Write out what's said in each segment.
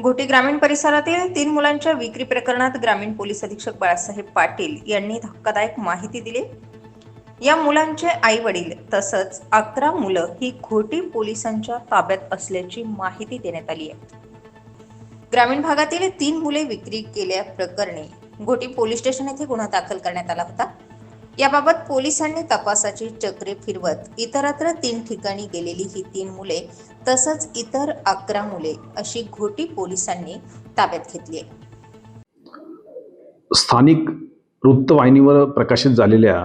घोटी ग्रामीण परिसरातील तीन मुलांच्या विक्री प्रकरणात ग्रामीण पोलीस अधीक्षक बाळासाहेब पाटील यांनी धक्कादायक माहिती दिली. या मुलांचे आई वडील तसंच अकरा मुलं ही घोटी पोलिसांच्या ताब्यात असल्याची माहिती देण्यात आली आहे. ग्रामीण भागातील तीन मुले विक्री केल्या प्रकरणी घोटी पोलीस स्टेशन येथे गुन्हा दाखल करण्यात आला होता. याबाबत पोलिसांनी तपासाची चक्रे फिरवत इतरत्र तीन ठिकाणी गेलेली ही तीन मुले तसंच इतर अकरा मुले अशी घोटी पोलिसांनी ताब्यात घेतली स्थानिक वृत्तवाहिनीवर प्रकाशित झालेल्या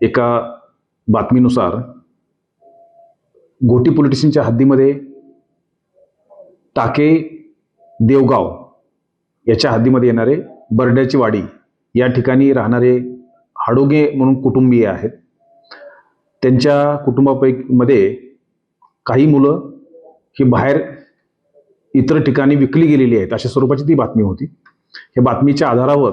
एका बातमीनुसार घोटी पोलिटिशियनच्या हद्दीमध्ये टाके देवगाव याच्या हद्दीमध्ये येणारे बर्ड्याची वाडी या ठिकाणी राहणारे हाडोगे म्हणून कुटुंबीय आहेत. त्यांच्या कुटुंबापैकी मध्ये काही मुलं ही बाहेर इतर ठिकाणी विकली गेलेली आहेत अशा स्वरूपाची ती बातमी होती. ह्या बातमीच्या आधारावर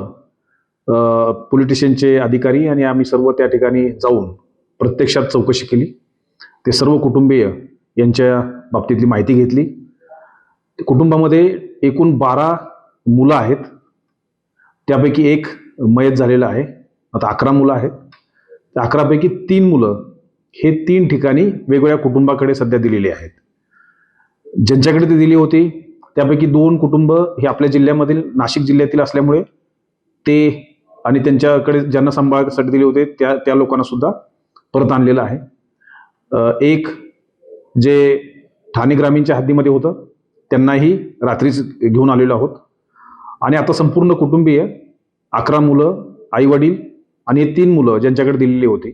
पोलिटिशियनचे अधिकारी आणि आम्ही सर्व त्या ठिकाणी जाऊन प्रत्यक्षात चौकशी केली. ते सर्व कुटुंबीय यांच्या बाबतीतली माहिती घेतली. कुटुंबामध्ये एकूण बारा मुलं आहेत. त्यापैकी एक मयत झालेला आहे. आता अकरा मुलं आहेत. त्या अकरापैकी तीन मुलं हे तीन ठिकाणी वेगवेगळ्या कुटुंबाकडे सध्या दिलेली आहेत. ज्यांच्याकडे ती दिली होती त्यापैकी दोन कुटुंब हे आपल्या जिल्ह्यामधील नाशिक जिल्ह्यातील असल्यामुळे ते आणि त्यांच्याकडे ज्यांना सांभाळण्यासाठी दिले होते त्या त्या लोकांना सुद्धा परत आणलेलं आहे. एक जे ठाणे ग्रामीणच्या हद्दीमध्ये होतं त्यांनाही रात्रीच घेऊन आलेलो आहोत. आणि आता संपूर्ण कुटुंबीय अकरा मुलं आई वडील आणि हे तीन मुलं ज्यांच्याकडे दिलेली होती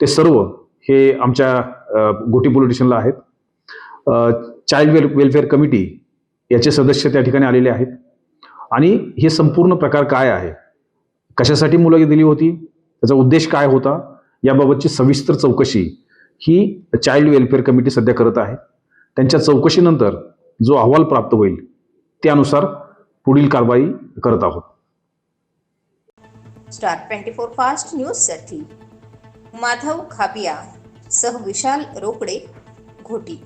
ते सर्व हे आमच्या गोटी घोटी पोलीस स्टेशनला आहेत. चाइल्ड वेल वेलफेअर कमिटी याचे सदस्य त्या ठिकाणी आलेले आहेत. आणि हे संपूर्ण प्रकार काय आहे? कशासाठी मुलं दिली होती? त्याचा उद्देश काय होता? याबाबतची सविस्तर चौकशी ही चाइल्ड वेलफेअर कमिटी सध्या करत आहे. त्यांच्या चौकशीनंतर जो अहवाल प्राप्त होईल त्यानुसार पुढील कारवाई करत आहोत. स्टार ट्वेंटी फोर फास्ट न्यूजसाठी माधव खापिया सह विशाल रोकडे घोटी.